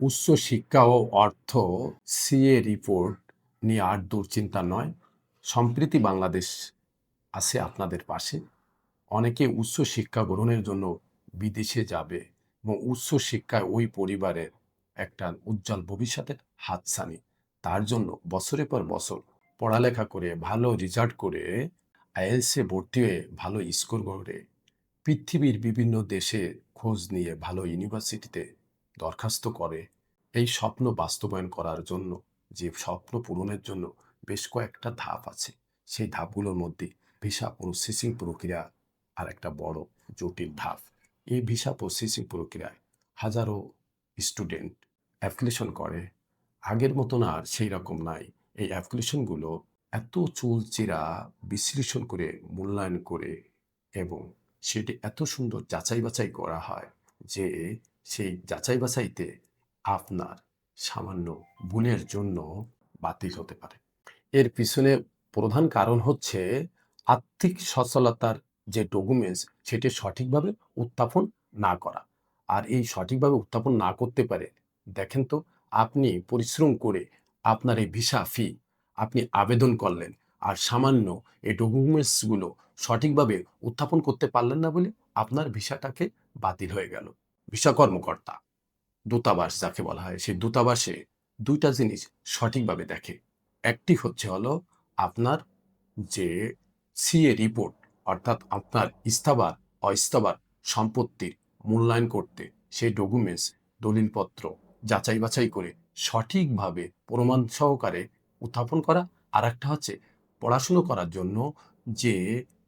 উচ্চ শিক্ষা ও অর্থ সিএ রিপোর্ট নিয়ে আর দুশ্চিন্তা নয়। সম্প্রীতি বাংলাদেশ আছে আপনাদের পাশে। অনেকে উচ্চ শিক্ষা গ্রহণের জন্য বিদেশে যাবে এবং উচ্চ শিক্ষায় ওই পরিবারের একটা উজ্জ্বল ভবিষ্যতের হাতছানি। তার জন্য বছরের পর বছর পড়ালেখা করে, ভালো রেজাল্ট করে আইএলসে ভর্তি হয়ে ভালো স্কোর করে পৃথিবীর বিভিন্ন দেশে খোঁজ নিয়ে ভালো ইউনিভার্সিটিতে দরখাস্ত করে এই স্বপ্ন বাস্তবায়ন করার জন্য, যে স্বপ্ন পূরণের জন্য বেশ কয়েকটা ধাপ আছে। সেই ধাপগুলোর মধ্যে ভিসা প্রসেসিং প্রক্রিয়া আর একটা বড় জটিল ধাপ। এই ভিসা প্রসেসিং প্রক্রিয়ায় হাজারো স্টুডেন্ট অ্যাপ্লিকেশন করে। আগের মতন আর সেই রকম নাই। এই অ্যাপ্লিকেশনগুলো এত চুলচেরা বিশ্লেষণ করে, মূল্যায়ন করে এবং সেটি এত সুন্দর যাচাই বাছাই করা হয় যে সেই যাচাই বাছাইতে আপনার সামান্য ভুলের জন্য বাতিল হতে পারে। এর পিছনে প্রধান কারণ হচ্ছে আর্থিক সচ্ছলতার যে ডকুমেন্টস, সেটি সঠিকভাবে উত্থাপন না করা। আর এই সঠিকভাবে উত্থাপন না করতে পারে, দেখেন তো, আপনি পরিশ্রম করে আপনার এই ভিসা ফি আপনি আবেদন করলেন আর সামান্য এই ডকুমেন্টসগুলো সঠিকভাবে উত্থাপন করতে পারলেন না বলে আপনার ভিসাটাকে বাতিল হয়ে গেল। ভিসা কর্মকর্তা। দূতাবাস যাকে বলা হয়, সেই দূতাবাসে দুইটা জিনিস সঠিকভাবে দেখে। একটি হচ্ছে হলো আপনার যে সিএ রিপোর্ট, অর্থাৎ আপনার ইস্তাবার অস্তাবার সম্পত্তির মূল্যায়ন করতে সেই ডকুমেন্টস, দলিলপত্র যাচাই বাছাই করে সঠিকভাবে প্রমাণ সহকারে উত্থাপন করা। আর একটা হচ্ছে পড়াশুনো করার জন্য যে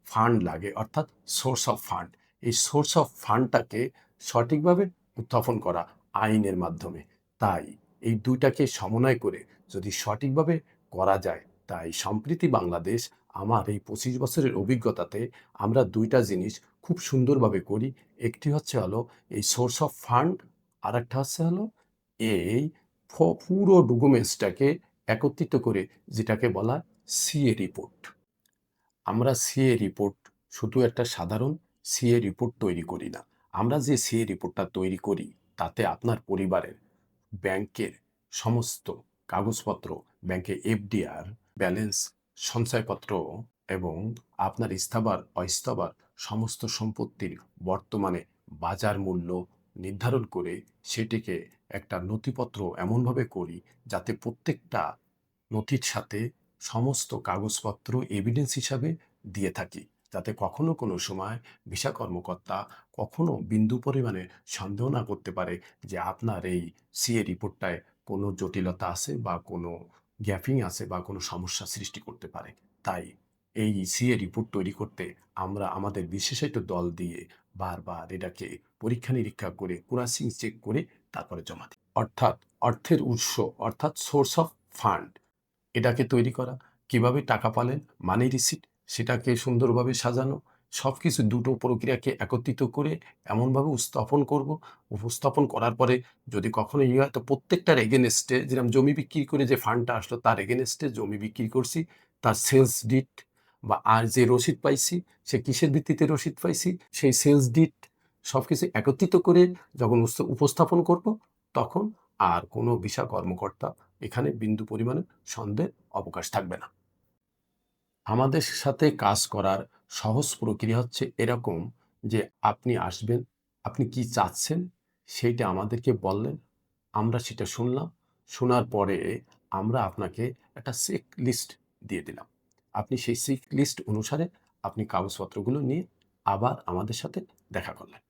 ফান্ড লাগে, অর্থাৎ সোর্স অফ ফান্ড, এই সোর্স অফ ফান্ডটাকে সঠিকভাবে উত্থাপন করা আইনের মাধ্যমে। তাই এই দুইটাকে সমন্বয় করে যদি সঠিকভাবে করা যায়, তাই সম্প্রীতি বাংলাদেশ আমার এই পঁচিশ বছরের অভিজ্ঞতাতে আমরা দুইটা জিনিস খুব সুন্দরভাবে করি। একটি হচ্ছে হলো এই সোর্স অফ ফান্ড আর একটা হচ্ছে হলো এই পুরো ডকুমেন্টসটাকে একত্রিত করে যেটাকে বলা সিএ রিপোর্ট আমরা সিএ রিপোর্ট শুধু একটা সাধারণ সিএ রিপোর্ট তৈরি করি না। আমরা যে সিএ রিপোর্টটা তৈরি করি, তাতে আপনার পরিবারের ব্যাংকের সমস্ত কাগজপত্র ব্যাংকে এফডিআর, ব্যালেন্স, সঞ্চয়পত্র এবং আপনার স্থাবার অস্থাবার সমস্ত সম্পত্তির বর্তমানে বাজার মূল্য নির্ধারণ করে সেটিকে একটা নথিপত্র এমনভাবে করি যাতে প্রত্যেকটা নথির সাথে সমস্ত কাগজপত্র এভিডেন্স হিসাবে দিয়ে থাকি। যাতে কখনো কোনো সময় ভিসা কর্মকর্তা কখনো বিন্দু পরিমাণে সন্দেহ না করতে পারে যে আপনার এই সিএ রিপোর্টটায় কোনো জটিলতা আছে বা কোনো গ্যাপিং আছে বা কোনো সমস্যা সৃষ্টি করতে পারে। তাই এই সিএ রিপোর্ট তৈরি করতে আমরা আমাদের বিশেষায়িত দল দিয়ে বারবার এটাকে পরীক্ষা নিরীক্ষা করে কুরাসিং চেক করে তারপরে জমা দিই। অর্থাৎ অর্থের উৎস, অর্থাৎ সোর্স অফ ফান্ড এটাকে তৈরি করা। কীভাবে টাকা পালেন মানি রিসিট সেটাকে সুন্দরভাবে সাজানো সব কিছু দুটো প্রক্রিয়াকে একত্রিত করে এমনভাবে উপস্থাপন করব। উপস্থাপন করার পরে যদি কখনো ইয়ে হয়, তো প্রত্যেকটার এগেনস্টে যেরকম জমি বিক্রি করে যে ফান্ডটা আসলো, তার এগেনস্টে জমি বিক্রি করছি, তার সেলস ডিট বা আর যে রসিদ পাইছি, সে কিসের ভিত্তিতে রসিদ পাইছি, সেই সেলস ডিট সব কিছু একত্রিত করে যখন উপস্থাপন করব, তখন আর কোনো ভিসা কর্মকর্তা এখানে বিন্দু পরিমাণে সন্দেহ অবকাশ থাকবে না। আমাদের সাথে কাজ করার সহজ প্রক্রিয়া হচ্ছে এরকম যে আপনি আসবেন, আপনি কি চাচ্ছেন সেইটা আমাদেরকে বললেন, আমরা সেটা শুনলাম, শোনার পরে আমরা আপনাকে একটা চেক লিস্ট দিয়ে দিলাম। আপনি সেই চেক লিস্ট অনুসারে আপনি কাগজপত্রগুলো নিয়ে আবার আমাদের সাথে দেখা করলেন।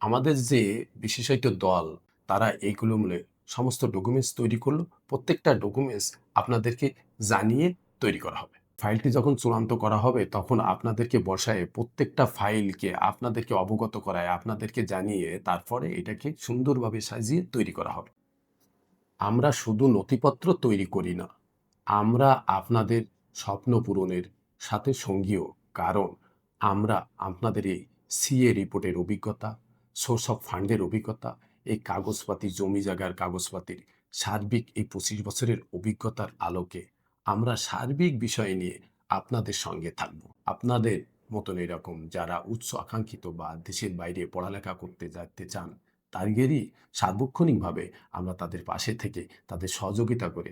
আমাদের যে বিশেষায়িত দল, তারা এইগুলো মিলে সমস্ত ডকুমেন্টস তৈরি করল। প্রত্যেকটা ডকুমেন্টস আপনাদেরকে জানিয়ে তৈরি করা হবে। ফাইলটি যখন চূড়ান্ত করা হবে, তখন আপনাদেরকে বসায় প্রত্যেকটা ফাইলকে আপনাদেরকে অবগত করায়, আপনাদেরকে জানিয়ে তারপরে এটাকে সুন্দরভাবে সাজিয়ে তৈরি করা হবে। আমরা শুধু নথিপত্র তৈরি করি না, আমরা আপনাদের স্বপ্ন পূরণের সাথে সঙ্গীও, কারণ আমরা আপনাদের এই সিএ রিপোর্টের অভিজ্ঞতা সোর্স অফ ফান্ডের অভিজ্ঞতা, এই কাগজপাতি, জমি জায়গার কাগজপাতির সার্বিক এই পঁচিশ বছরের অভিজ্ঞতার আলোকে আমরা সার্বিক বিষয় নিয়ে আপনাদের সঙ্গে থাকব। আপনাদের মতন এরকম যারা উচ্চ আকাঙ্ক্ষিত বা দেশের বাইরে পড়ালেখা করতে যেতে চান, তাদেরই সার্বক্ষণিকভাবে আমরা তাদের পাশে থেকে তাদের সহযোগিতা করে